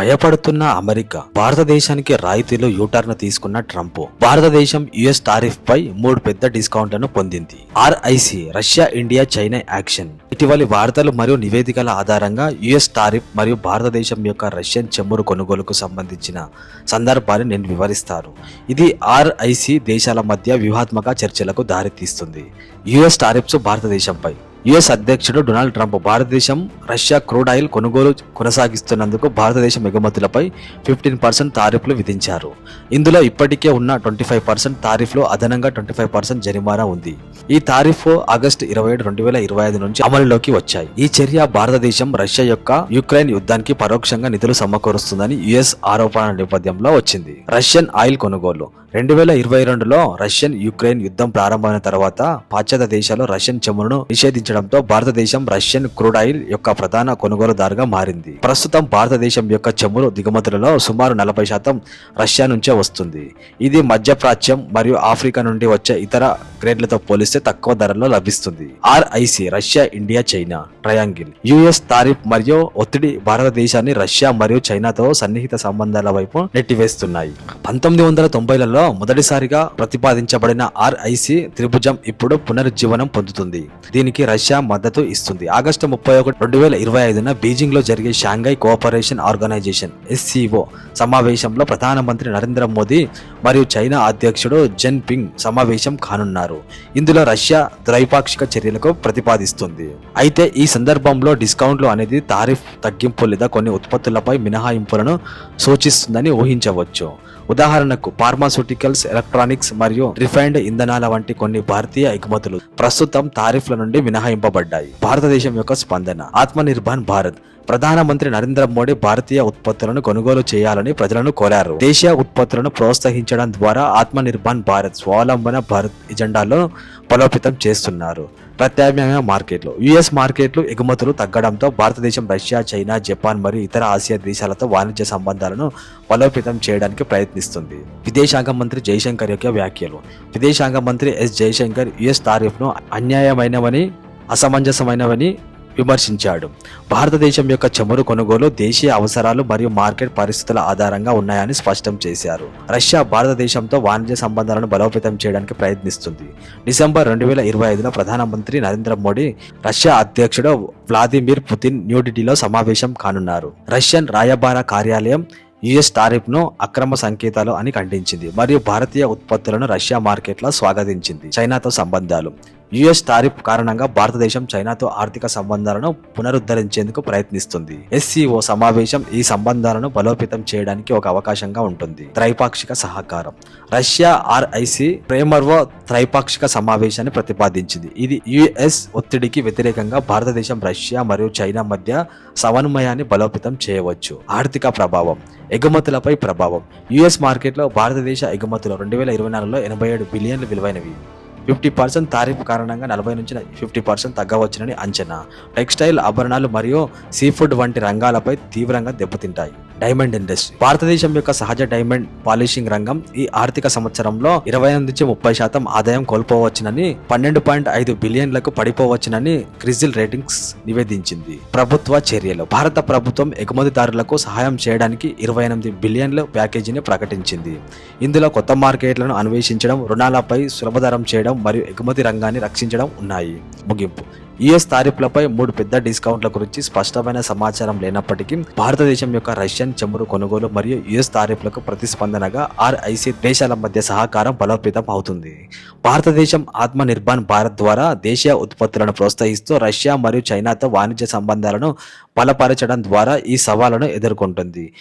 భయపడుతున్న America భారతదేశానికి రాయితీలో U turn తీసుకున్న ట్రంప్. భారతదేశం యుఎస్ టారిఫ్ పై మూడు పెద్ద డిస్కౌంట్లను పొందింది. RIC Russia India China action. ఇటీవలి వార్తలు మరియు నివేదికల ఆధారంగా యుఎస్ టారిఫ్ మరియు భారతదేశం యొక్క రష్యన్ చెమ్మురు కొనుగోలుకు సంబంధించిన సందర్భాన్ని నేను వివరిస్తాను ఇది ఆర్ఐసి దేశాల మధ్య వ్యూహాత్మక చర్చలకు దారితీస్తుంది. యుఎస్ టారిఫ్స్ భారతదేశంపై. యుఎస్ అధ్యక్షుడు డొనాల్డ్ ట్రంప్ భారతదేశం రష్యా క్రూడ్ ఆయిల్ కొనుగోలు కొనసాగిస్తున్నందుకు భారతదేశం ఎగుమతులపై ఫిఫ్టీన్ పర్సెంట్ తారీఫ్లు విధించారు. ఇందులో ఇప్పటికే ఉన్న ట్వంటీ ఫైవ్ పర్సెంట్ తారీఫ్లో అదనంగా ట్వంటీ ఫైవ్ పర్సెంట్ జరిమానా ఉంది. ఈ తారీఫ్ ఆగస్టు ఇరవై ఏడు రెండు వేల ఇరవై ఐదు నుంచి అమలులోకి వచ్చాయి. ఈ చర్య భారతదేశం రష్యా యొక్క యుక్రెయిన్ యుద్ధానికి పరోక్షంగా నిధులు సమకూరుస్తుందని యుఎస్ ఆరోపణల నేపథ్యంలో వచ్చింది. రష్యన్ ఆయిల్ కొనుగోలు రెండు వేల ఇరవై రెండులో రష్యన్ యుక్రెయిన్ యుద్ధం ప్రారంభమైన తర్వాత పాశ్చాత్య దేశాలు రష్యన్ చమురును నిషేధించడంతో భారతదేశం రష్యన్ క్రూడ్ ఆయిల్ యొక్క ప్రధాన కొనుగోలుదారుగా మారింది. ప్రస్తుతం భారతదేశం యొక్క చమురు దిగుమతులలో సుమారు నలభై శాతం రష్యా నుంచే వస్తుంది. ఇది మధ్యప్రాచ్యం మరియు ఆఫ్రికా నుండి వచ్చే ఇతర గ్రేడ్లతో పోలిస్తే తక్కువ ధరలో లభిస్తుంది. RIC Russia India China triangle US tariff మరియు ఒత్తిడి భారతదేశాన్ని రష్యా మరియు చైనాతో సన్నిహిత సంబంధాల వైపు నెట్టివేస్తున్నాయి. పంతొమ్మిది వందల తొంభైలలో మొదటిసారిగా ప్రతిపాదించబడిన ఆర్ఐసి త్రిభుజం ఇప్పుడు పునరుజ్జీవనం పొందుతుంది. దీనికి రష్యా మద్దతు ఇస్తుంది. ఆగస్టు ముప్పై ఒకటి రెండు వేల ఇరవై ఐదున బీజింగ్లో జరిగే షాంఘై కోఆపరేషన్ ఆర్గనైజేషన్ ఎస్సీఓ సమావేశంలో ప్రధానమంత్రి నరేంద్ర మోదీ మరియు చైనా అధ్యక్షుడు జెన్ పింగ్ సమావేశం కానున్నారు. ఇందులో రష్యా ద్వైపాక్షిక చర్యలకు ప్రతిపాదిస్తుంది. అయితే ఈ సందర్భంలో డిస్కౌంట్లు అనేది తారిఫ్ తగ్గింపు లేదా కొన్ని ఉత్పత్తులపై మినహాయింపులను సూచిస్తుందని ఊహించవచ్చు. ఉదాహరణకు ఫార్మాస్యూటికల్స్ ఎలక్ట్రానిక్స్ మరియు రిఫైన్డ్ ఇంధనాల వంటి కొన్ని భారతీయ ఎగుమతులు ప్రస్తుతం తారిఫ్ల నుండి మినహాయింపబడ్డాయి. భారతదేశం యొక్క స్పందన ఆత్మనిర్భర్ భారత్ ప్రధానమంత్రి నరేంద్ర మోడీ భారతీయ ఉత్పత్తులను కొనుగోలు చేయాలని ప్రజలను కోరారు. దేశీయ ఉత్పత్తులను ప్రోత్సహించడం ద్వారా ఆత్మనిర్భర్ భారత్ స్వావలంబన భారత్ ఎజెండాలో బలోపేతం చేస్తున్నారు. ప్రత్యామ్నాయ మార్కెట్లు. యుఎస్ మార్కెట్లు ఎగుమతులు తగ్గడంతో భారతదేశం రష్యా చైనా జపాన్ మరియు ఇతర ఆసియా దేశాలతో వాణిజ్య సంబంధాలను బలోపేతం చేయడానికి ప్రయత్నిస్తుంది. విదేశాంగ మంత్రి జయశంకర్ యొక్క వ్యాఖ్యలు. విదేశాంగ మంత్రి ఎస్ జయశంకర్ యుఎస్ తారీఫ్ను అన్యాయమైనవని అసమంజసమైనవని విమర్శించాడు. భారతదేశం యొక్క చమురు కొనుగోలు దేశీయ అవసరాలు మరియు మార్కెట్ పరిస్థితుల ఆధారంగా ఉన్నాయని స్పష్టం చేశారు. రష్యా భారతదేశంతో వాణిజ్య సంబంధాలను బలోపేతం చేయడానికి ప్రయత్నిస్తుంది. డిసెంబర్ రెండు వేల ఇరవై ఐదులో ప్రధానమంత్రి నరేంద్ర మోడీ రష్యా అధ్యక్షుడు వ్లాదిమిర్ పుతిన్ న్యూఢిల్లీలో సమావేశం కానున్నారు. రష్యన్ రాయబార కార్యాలయం యుఎస్ టారిఫ్ను అక్రమ సంకేతాలు అని ఖండించింది మరియు భారతీయ ఉత్పత్తులను రష్యా మార్కెట్లో స్వాగతించింది. చైనాతో సంబంధాలు యుఎస్ టారిఫ్ కారణంగా భారతదేశం చైనాతో ఆర్థిక సంబంధాలను పునరుద్ధరించేందుకు ప్రయత్నిస్తుంది. ఎస్సీఓ సమావేశం ఈ సంబంధాలను బలోపేతం చేయడానికి ఒక అవకాశంగా ఉంటుంది. త్రైపాక్షిక సహకారం. రష్యా ఆర్ఐసి ప్రేమర్వో త్రైపాక్షిక సమావేశాన్ని ప్రతిపాదించింది. ఇది యుఎస్ ఒత్తిడికి వ్యతిరేకంగా భారతదేశం రష్యా మరియు చైనా మధ్య సమన్వయాన్ని బలోపేతం చేయవచ్చు. ఆర్థిక ప్రభావం. ఎగుమతులపై ప్రభావం. యుఎస్ మార్కెట్లో భారతదేశ ఎగుమతులు రెండు వేల ఇరవై నాలుగులో ఎనభై ఏడు బిలియన్లు విలువైనవి. ఫిఫ్టీ పర్సెంట్ తారీఫ్ కారణంగా నలభై నుంచి ఫిఫ్టీ పర్సెంట్ తగ్గవచ్చునని అంచనా. టెక్స్టైల్ ఆభరణాలు మరియు సీ ఫుడ్ వంటి రంగాలపై తీవ్రంగా దెబ్బతింటాయి. Diamond industry. భారతదేశం యొక్క సహజ డైమండ్ పాలిషింగ్ రంగం ఈ ఆర్థిక సంవత్సరంలో ఇరవై నుంచి ముప్పై శాతం ఆదాయం కోల్పోవచ్చునని పన్నెండు పాయింట్ ఐదు బిలియన్లకు పడిపోవచ్చునని క్రిజిల్ రేటింగ్స్ నివేదించింది. ప్రభుత్వ చర్యలు. భారత ప్రభుత్వం ఎగుమతిదారులకు సహాయం చేయడానికి ఇరవై ఎనిమిది బిలియన్ల ప్యాకేజీని ప్రకటించింది. ఇందులో కొత్త మార్కెట్లను అన్వేషించడం రుణాలపై సులభతరం చేయడం మరియు ఎగుమతి రంగాన్ని రక్షించడం ఉన్నాయి. ముగింపు. యుఎస్ తారీఫ్లపై మూడు పెద్ద డిస్కౌంట్ల గురించి స్పష్టమైన సమాచారం లేనప్పటికీ భారతదేశం యొక్క రష్యన్ చమురు కొనుగోలు మరియు యుఎస్ తారీఫ్లకు ప్రతిస్పందనగా ఆర్ఐసి దేశాల మధ్య సహకారం బలోపేతం అవుతుంది. భారతదేశం ఆత్మనిర్భర్ భారత్ ద్వారా దేశీయ ఉత్పత్తులను ప్రోత్సహిస్తూ రష్యా మరియు చైనాతో వాణిజ్య సంబంధాలను బలపరచడం ద్వారా ఈ సవాళ్ళను ఎదుర్కొంటుంది.